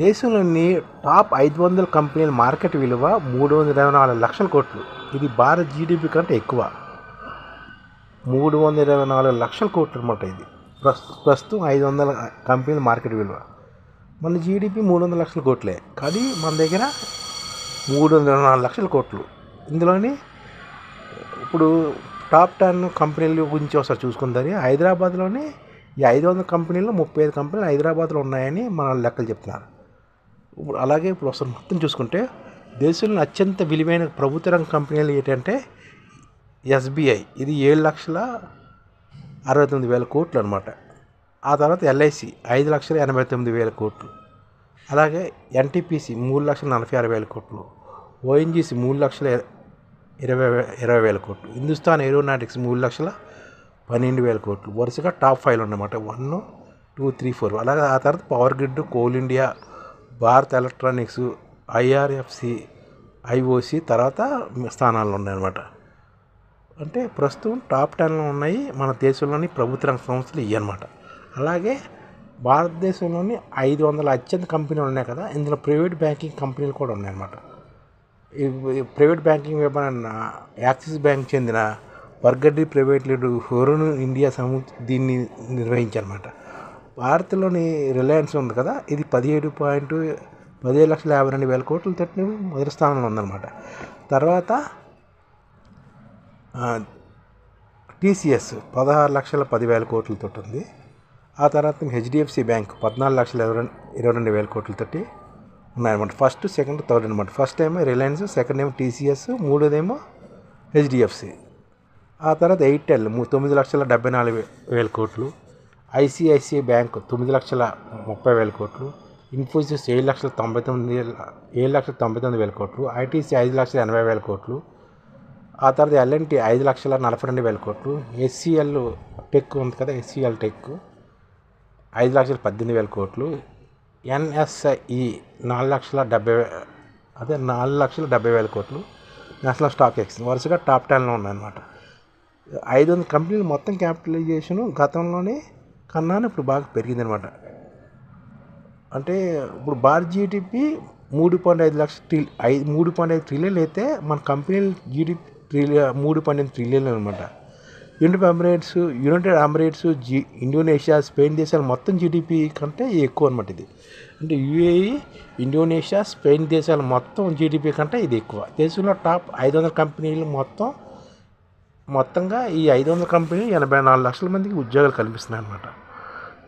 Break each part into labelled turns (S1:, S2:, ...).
S1: దేశంలోని టాప్ ఐదు వందల కంపెనీల మార్కెట్ విలువ మూడు వందల ఇరవై నాలుగు లక్షల కోట్లు. ఇది భారత జీడిపి కంటే ఎక్కువ. మూడు వందల ఇరవై నాలుగు లక్షల కోట్లు అనమాట ఇది. ప్రస్తు ప్రస్తుతం ఐదు వందల కంపెనీల మార్కెట్ విలువ. మన జీడిపి మూడు వందల లక్షల కోట్లే. కానీ మన దగ్గర మూడు వందల ఇరవై నాలుగు లక్షల కోట్లు. ఇందులోని ఇప్పుడు టాప్ టెన్ కంపెనీల గురించి ఒకసారి చూసుకుందని హైదరాబాద్లోని ఈ ఐదు వందల కంపెనీలు ముప్పై ఐదు కంపెనీలు హైదరాబాద్లో ఉన్నాయని మన లెక్కలు చెప్తున్నారు. ఇప్పుడు అలాగే ఇప్పుడు ఒకసారి మొత్తం చూసుకుంటే దేశంలో అత్యంత విలువైన ప్రభుత్వ రంగ కంపెనీలు ఏంటంటే ఎస్బీఐ. ఇది ఏడు లక్షల అరవై తొమ్మిది వేల కోట్లు అనమాట ఆ తర్వాత ఎల్ఐసి ఐదు లక్షల ఎనభై తొమ్మిది వేల కోట్లు. అలాగే ఎన్టీపీసీ మూడు లక్షల నలభై ఆరు వేల కోట్లు. ఓఎన్జీసీ మూడు లక్షల ఇరవై ఇరవై వేల కోట్లు. హిందుస్థాన్ ఏరోనాటిక్స్ మూడు లక్షల పన్నెండు వేల కోట్లు. వరుసగా టాప్ ఫైవ్ ఉన్నమాట వన్ టూ త్రీ ఫోర్. అలాగే ఆ తర్వాత power grid coal India Bharat electronics IRFC IOC తర్వాత స్థానాల్లో ఉన్నాయన్నమాట. అంటే ప్రస్తుతం టాప్ టెన్లో ఉన్నాయి. మన దేశంలోని ప్రభుత్వ రంగ సంస్థలు ఇవి అనమాట అలాగే భారతదేశంలోని ఐదు వందల అత్యంత కంపెనీలు ఉన్నాయి కదా. ఇందులో ప్రైవేట్ బ్యాంకింగ్ కంపెనీలు కూడా ఉన్నాయన్నమాట ఈ ప్రైవేట్ బ్యాంకింగ్ విభాగం యాక్సిస్ బ్యాంక్ చెందిన వర్గడ్డి ప్రైవేట్ లిమిటెడ్ హోరన్ ఇండియా సమూ దీన్ని నిర్వహించారన్నమాట. భారత్లోని రిలయన్స్ ఉంది కదా ఇది పదిహేడు పాయింట్ పదిహేడు లక్షల యాభై రెండు వేల కోట్లు కోట్లతో మొదటి స్థానంలో ఉందన్నమాట. తర్వాత టీసీఎస్ పదహారు లక్షల పదివేల కోట్లతో ఉంది. ఆ తర్వాత హెచ్డిఎఫ్సి బ్యాంక్ పద్నాలుగు లక్షల ఇరవై ఇరవై రెండు వేల కోట్లతోటి ఉన్నాయన్నమాట. ఫస్ట్ సెకండ్ థర్డ్ అనమాట ఫస్ట్ ఏమో రిలయన్స్ సెకండ్ ఏమో టీసీఎస్ మూడోదేమో హెచ్డిఎఫ్సి. ఆ తర్వాత ఎయిర్టెల్ తొమ్మిది లక్షల డెబ్బై నాలుగు వేల కోట్లు. ఐసిఐసిఐ బ్యాంక్ తొమ్మిది లక్షల ముప్పై వేల కోట్లు ఇన్ఫోసిస్ ఏడు లక్షల తొంభై తొమ్మిది వేల- ఏడు లక్షల తొంభై తొమ్మిది వేల కోట్లు ఐటీసీ ఐదు లక్షల ఎనభై వేల కోట్లు ఆ తర్వాత ఎల్ఎన్టీ ఐదు లక్షల నలభై రెండు వేల కోట్లు ఎస్సీఎల్ టెక్ ఉంది కదా ఎస్సీఎల్ టెక్ ఐదు లక్షల పద్దెనిమిది వేల కోట్లు ఎన్ఎస్ఈ నాలుగు లక్షల డెబ్బై అదే నాలుగు లక్షల డెబ్బై వేల కోట్లు నేషనల్ స్టాక్ ఎక్స్చేంజ్ వరుసగా టాప్ టెన్లో ఉన్నాయన్నమాట. ఐదు వందల కంపెనీలు మొత్తం క్యాపిటలైజేషన్ గతంలోనే కన్నా ఇప్పుడు బాగా పెరిగిందనమాట. అంటే ఇప్పుడు భారత్ జీడిపి మూడు పాయింట్ ఐదు లక్షల ట్రిల్ ఐదు మూడు పాయింట్ ఐదు ట్రిలియన్లు అయితే మన కంపెనీలు జీడిపి ట్రిలియ మూడు పాయింట్ ఎనిమిది ట్రిలియన్లు అనమాట. యునైటెడ్ అమిరేట్స్ యునైటెడ్ అమిరేట్స్ జీ ఇండోనేషియా స్పెయిన్ దేశాలు మొత్తం జీడిపి కంటే ఎక్కువ అనమాట ఇది. అంటే యుఏఈ ఇండోనేషియా స్పెయిన్ దేశాలు మొత్తం జీడిపి కంటే ఇది ఎక్కువ. దేశంలో టాప్ ఐదు వందల కంపెనీలు మొత్తం మొత్తంగా ఈ ఐదు వందల కంపెనీలు ఎనభై నాలుగు లక్షల మందికి ఉద్యోగాలు కల్పిస్తున్నాయి అనమాట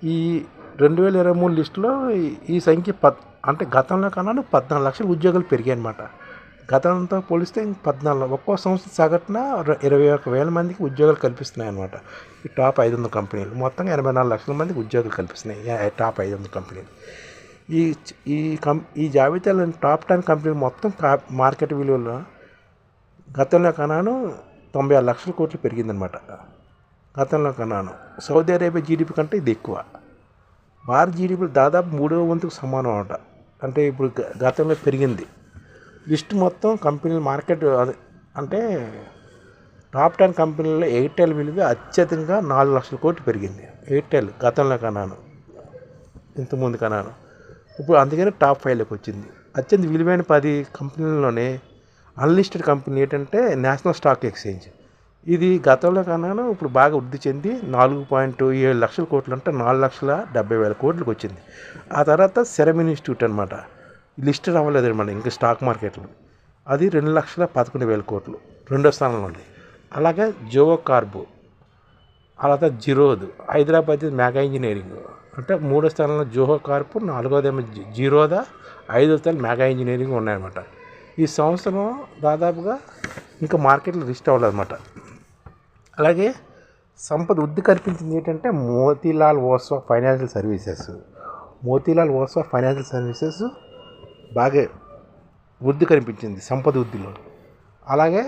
S1: ఈ రెండు వేల ఇరవై మూడు లిస్టులో ఈ- సంఖ్య పద్ అంటే గతంలో కన్నా పద్నాలుగు లక్షల ఉద్యోగాలు పెరిగాయి అనమాట గతంతో పోలిస్తే ఇంక పద్నాలుగు ఒక్కో సంవత్సరం సగటున ఇరవై ఒక వేల మందికి ఉద్యోగాలు కల్పిస్తున్నాయి అనమాట ఈ టాప్ ఐదు వందల కంపెనీలు మొత్తంగా ఎనభై నాలుగు లక్షల మందికి ఉద్యోగాలు కల్పిస్తున్నాయి. టాప్ ఐదు వందల కంపెనీలు. ఈ ఈ కం ఈ జాబితాలో టాప్ టెన్ కంపెనీలు మొత్తం మార్కెట్ విలువలో గతంలో కన్నాను తొంభై ఆరు లక్షల కోట్లు పెరిగిందనమాట గతంలో కన్నాను. సౌదీ అరేబియా జీడిపి కంటే ఇది ఎక్కువ. భారత జీడిపి దాదాపు మూడవ వంతుకు సమానం అంట. అంటే ఇప్పుడు గతంలో పెరిగింది. లిస్ట్ మొత్తం కంపెనీల మార్కెట్ అంటే టాప్ టెన్ కంపెనీల్లో ఎయిర్టెల్ విలువ అత్యధికంగా నాలుగు లక్షల కోట్లు పెరిగింది. ఎయిర్టెల్ గతంలో కన్నాను. ఇంతకుముందు కన్నాను. ఇప్పుడు అందుకని టాప్ ఫైవ్లోకి వచ్చింది. అత్యంత విలువైన పది కంపెనీల్లోనే అన్లిస్టెడ్ కంపెనీ ఏంటంటే నేషనల్ స్టాక్ ఎక్స్చేంజ్. ఇది గతంలో కన్నాను ఇప్పుడు బాగా వృద్ధి చెంది నాలుగు పాయింట్ ఏడు లక్షల కోట్లు అంటే నాలుగు లక్షల డెబ్బై వేల కోట్లకు వచ్చింది. ఆ తర్వాత సెరమ్ ఇన్స్టిట్యూట్ అనమాట లిస్టెడ్ అవ్వలేదు అనమాట ఇంకా స్టాక్ మార్కెట్లో. అది రెండు లక్షల పదకొండు వేల కోట్లు రెండో స్థానంలో ఉంది. అలాగే జోవో కార్బు అలాగే జిరోద్ హైదరాబాద్ మెగా ఇంజనీరింగ్. అంటే మూడో స్థానంలో జోహో కార్పు నాలుగోదేమో జీరోదా ఐదో స్థానం మెగా ఇంజనీరింగ్ ఉన్నాయన్నమాట. ఈ సంవత్సరం దాదాపుగా ఇంకా మార్కెట్లో లిస్ట్ అవ్వలేదన్నమాట. అలాగే సంపద వృద్ధి కల్పించింది ఏంటంటే Motilal Oswal financial services. Motilal Oswal financial services బాగా వృద్ధి కనిపించింది సంపద వృద్ధిలో. అలాగే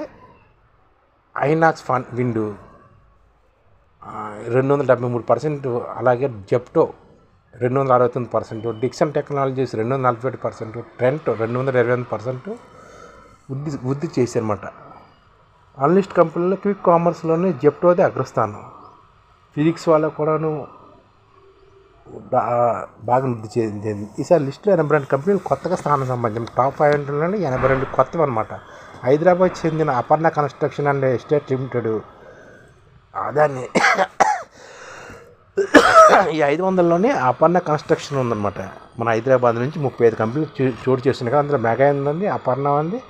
S1: ఐనాక్స్ ఫన్ విండు రెండు వందల డెబ్బై మూడు పర్సెంట్ అలాగే జెప్టో రెండు వందల అరవై తొమ్మిది పర్సెంట్ డిక్సన్ టెక్నాలజీస్ రెండు వందల నలభై ఒకటి పర్సెంట్ ట్రెంట్ రెండు వందల ఇరవై ఎనిమిది పర్సెంట్ వృద్ధి వృద్ధి చేశారన్నమాట. అన్లిస్ట్ కంపెనీలో క్విక్ కామర్స్లోనే జెప్టోదే అగ్రస్థానం. ఫిజిక్స్ వాళ్ళకు కూడాను బాగా వృద్ధి చెందింది. ఈసారి లిస్టులో ఎనభై రెండు కంపెనీలు కొత్తగా స్థానం సంబంధించిన టాప్ ఫైవ్ హండ్రెడ్లోనే ఎనభై రెండు కొత్తవి అనమాట హైదరాబాద్ చెందిన Aparna construction and estate limited. అదాన్ని ఈ ఐదు వందలలోనే అపర్ణ కన్స్ట్రక్షన్ ఉందన్నమాట. మన హైదరాబాద్ నుంచి ముప్పై ఐదు కంపెనీలు చోటు చేస్తున్నాయి కదా అందులో మెగా ఉంది అపర్ణ ఉంది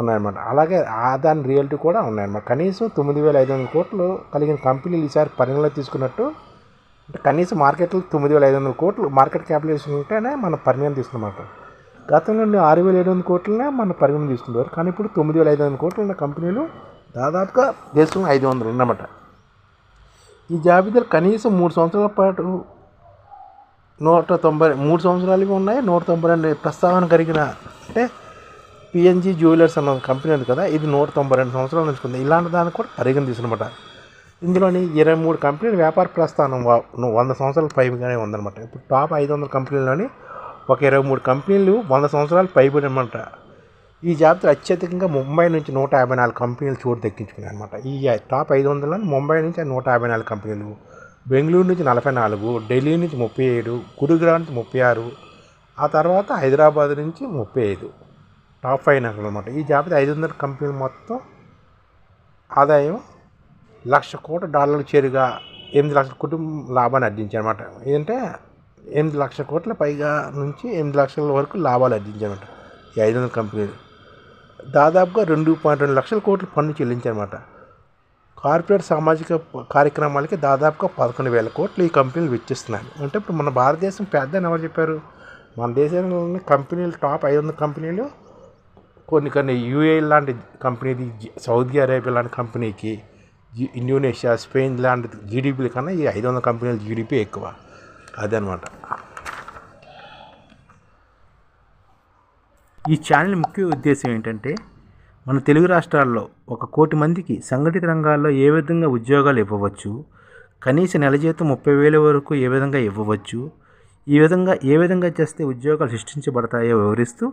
S1: ఉన్నాయన్నమాట. అలాగే దాని రియల్టీ కూడా ఉన్నాయన్నమాట. కనీసం తొమ్మిది వేల ఐదు వందల కోట్లు కలిగిన కంపెనీలు ఈసారి పరిగణలో తీసుకున్నట్టు అంటే కనీసం మార్కెట్లో తొమ్మిది వేల ఐదు వందల కోట్లు మార్కెట్ క్యాపిటలేషన్ ఉంటేనే మనం పరిగణన తీసుకున్నమాట. గతంలో ఆరు వేల ఏడు వందల కోట్లనే మన పరిగణన తీసుకున్నారు. కానీ ఇప్పుడు తొమ్మిది వేల ఐదు వందల కోట్లు ఉన్న కంపెనీలు దాదాపుగా దేశంలో ఐదు వందలు ఉన్నమాట ఈ జాబితాలు కనీసం మూడు సంవత్సరాల పాటు నూట తొంభై మూడు సంవత్సరాలుగా ఉన్నాయి. నూట తొంభై రెండు ప్రస్తావన కలిగిన అంటే పిఎన్జి జ్యువెలర్స్ అన్న కంపెనీ ఉంది కదా ఇది నూట తొంభై రెండు సంవత్సరాలు ఉంచుకుంది ఇలాంటి దానికి కూడా పరిగణ తీసుకున్నమాట. ఇందులోని ఇరవై మూడు కంపెనీలు వ్యాపార ప్రస్థానం వంద సంవత్సరాల పైగానే ఉందన్నమాట. ఇప్పుడు టాప్ ఐదు వందల కంపెనీల్లోని ఒక ఇరవై మూడు కంపెనీలు వంద సంవత్సరాలు పైబడి అనమాట ఈ జాబితా అత్యధికంగా ముంబై నుంచి నూట యాభై నాలుగు కంపెనీలు చోటు దక్కించుకున్నాయి అనమాట ఈ టాప్ ఐదు వందలని ముంబై నుంచి నూట యాభై నాలుగు కంపెనీలు బెంగళూరు నుంచి నలభై నాలుగు ఢిల్లీ నుంచి ముప్పై ఏడు గురుగ్రామ్ నుంచి ముప్పై ఆరు ఆ తర్వాత హైదరాబాద్ నుంచి ముప్పై ఐదు. టాప్ ఫైవ్ అనమాట ఈ జాబితా ఐదు వందల కంపెనీలు మొత్తం ఆదాయం లక్ష కోట్ల డాలర్ల చేరుగా ఎనిమిది లక్షల కుటుంబ లాభాన్ని అర్జించారు అనమాట ఏంటంటే ఎనిమిది లక్షల కోట్ల పైగా నుంచి ఎనిమిది లక్షల వరకు లాభాలు అర్జించారన్నమాట ఈ ఐదు వందల కంపెనీలు. దాదాపుగా రెండు పాయింట్ రెండు లక్షల కోట్లు పన్ను చెల్లించారన్నమాట కార్పొరేట్ సామాజిక కార్యక్రమాలకి దాదాపుగా పదకొండు వేల కోట్లు ఈ కంపెనీలు వెచ్చిస్తున్నాయి. అంటే ఇప్పుడు మన భారతదేశం పెద్ద ఎవరు చెప్పారు. మన దేశంలోని కంపెనీలు టాప్ ఐదు వందల కంపెనీలు కొన్ని కొన్ని యూఏ లాంటి కంపెనీది సౌదీ అరేబియా లాంటి కంపెనీకి ఇండోనేషియా స్పెయిన్ లాంటి జీడిపిల కన్నా ఈ ఐదు వందల కంపెనీల జీడిపి ఎక్కువ. అదనమాట.
S2: ఈ ఛానల్ ముఖ్య ఉద్దేశం ఏంటంటే మన తెలుగు రాష్ట్రాల్లో ఒక కోటి మందికి సంఘటిత రంగాల్లో ఏ విధంగా ఉద్యోగాలు ఇవ్వవచ్చు కనీస నెల జీతం ముప్పై వేల వరకు ఏ విధంగా ఇవ్వవచ్చు ఈ విధంగా ఏ విధంగా చేస్తే ఉద్యోగాలు సృష్టించబడతాయో వివరిస్తూ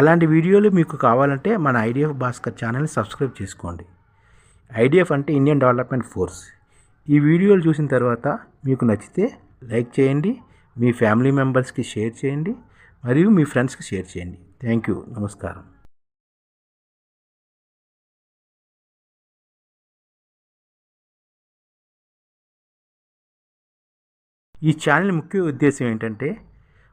S2: అలాంటి వీడియోలు మీకు కావాలంటే మన ఐడిఎఫ్ భాస్కర్ ఛానల్ని సబ్స్క్రైబ్ చేసుకోండి. ఐడిఎఫ్ అంటే ఇండియన్ డెవలప్మెంట్ ఫోర్స్. ఈ వీడియోలు చూసిన తర్వాత మీకు నచ్చితే లైక్ చేయండి మీ ఫ్యామిలీ మెంబర్స్కి షేర్ చేయండి మరియు మీ ఫ్రెండ్స్కి షేర్ చేయండి. Thank you. నమస్కారం. ఈ ఛానల్ ముఖ్య ఉద్దేశం ఏంటంటే